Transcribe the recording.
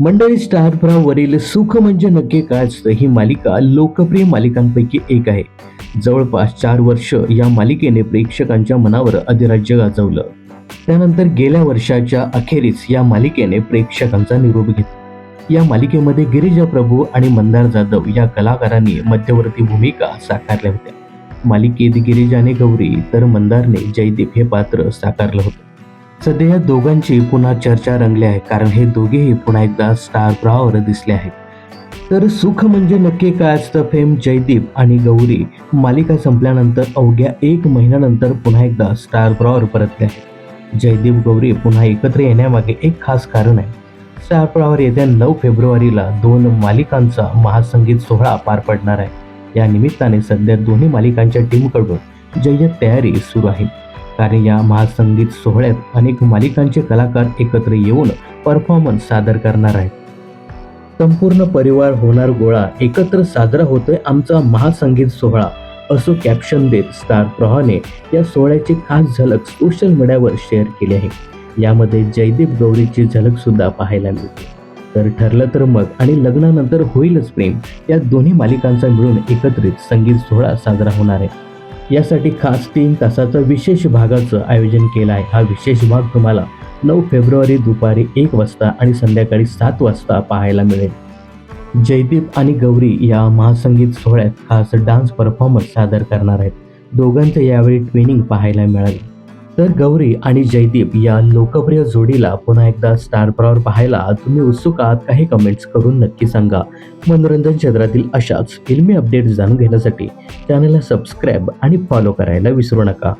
मंडळी स्टार सुख म्हणजे नक्की काय असतं? ही मालिका लोकप्रिय मालिकांपैकी एक आहे. जवळपास चार वर्ष या मालिकेने प्रेक्षकांच्या मनावर अधिराज्य गाजवलं. त्यानंतर गेल्या वर्षाच्या अखेरीस या मालिकेने प्रेक्षकांचा निरोप घेतला. या मालिकेमध्ये गिरिजा प्रभू आणि मंदार जाधव या कलाकारांनी मध्यवर्ती भूमिका साकारल्या होत्या. मालिकेत गिरिजाने गौरी तर मंदारने जयदीप हे पात्र साकारलं होतं. सध्या या दोघांची पुन्हा चर्चा रंगली आहे कारण हे दोघेही पुन्हा एकदा स्टार प्रवाहावर दिसले आहेत. तर सुख म्हणजे नक्की काय असतं? फेम जयदीप आणि गौरी मालिका संपल्यानंतर अवघ्या एक महिन्यानंतर पुन्हा एकदा स्टार प्रवाहावर परतले आहेत. जयदीप गौरी पुन्हा एकत्र येण्यामागे एक खास कारण आहे. स्टार प्रवाहावर येत्या नऊ फेब्रुवारीला दोन मालिकांचा महासंगीत सोहळा पार पडणार आहे. या निमित्ताने सध्या दोन्ही मालिकांच्या टीमकडून जय्यत तयारी सुरू आहे. कारण या महासंगीत सोहळ्यात अनेक मालिकांचे कलाकार एकत्र येऊन परफॉर्मन्स सादर करणार आहेत. संपूर्ण परिवार होणार गोळा एकत्र साजरा होतोय आमचा महासंगीत सोहळा असं कॅप्शन देत स्टार प्रवाहाने या सोहळ्याची खास झलक सोशल मीडियावर शेअर केली आहे. यामध्ये जयदीप गौरीची झलक सुद्धा पाहायला मिळते. तर ठरलं तर मग आणि लग्नानंतर होईलच प्रेम या दोन्ही मालिकांचा मिळून एकत्रित संगीत सोहळा साजरा होणार आहे. यासाठी खास तीन तासाचं विशेष भागाचं आयोजन केलं आहे हा विशेष भाग तुम्हाला नऊ फेब्रुवारी दुपारी एक वाजता आणि संध्याकाळी सात वाजता पाहायला मिळेल. जयदीप आणि गौरी या महासंगीत सोहळ्यात खास डान्स परफॉर्मन्स सादर करणार आहेत. दोघांचं यावेळी ट्विनिंग पाहायला मिळाली. तर गौरी आणि जयदीप या लोकप्रिय जोडीला पुन्हा एकदा स्टार प्रॉवर पाहायला तुम्ही उत्सुक आहात काही कमेंट्स करून नक्की सांगा. मनोरंजन क्षेत्रातील अशाच फिल्मी अपडेट्स जाणून घेण्यासाठी चॅनलला सबस्क्राईब आणि फॉलो करायला विसरू नका.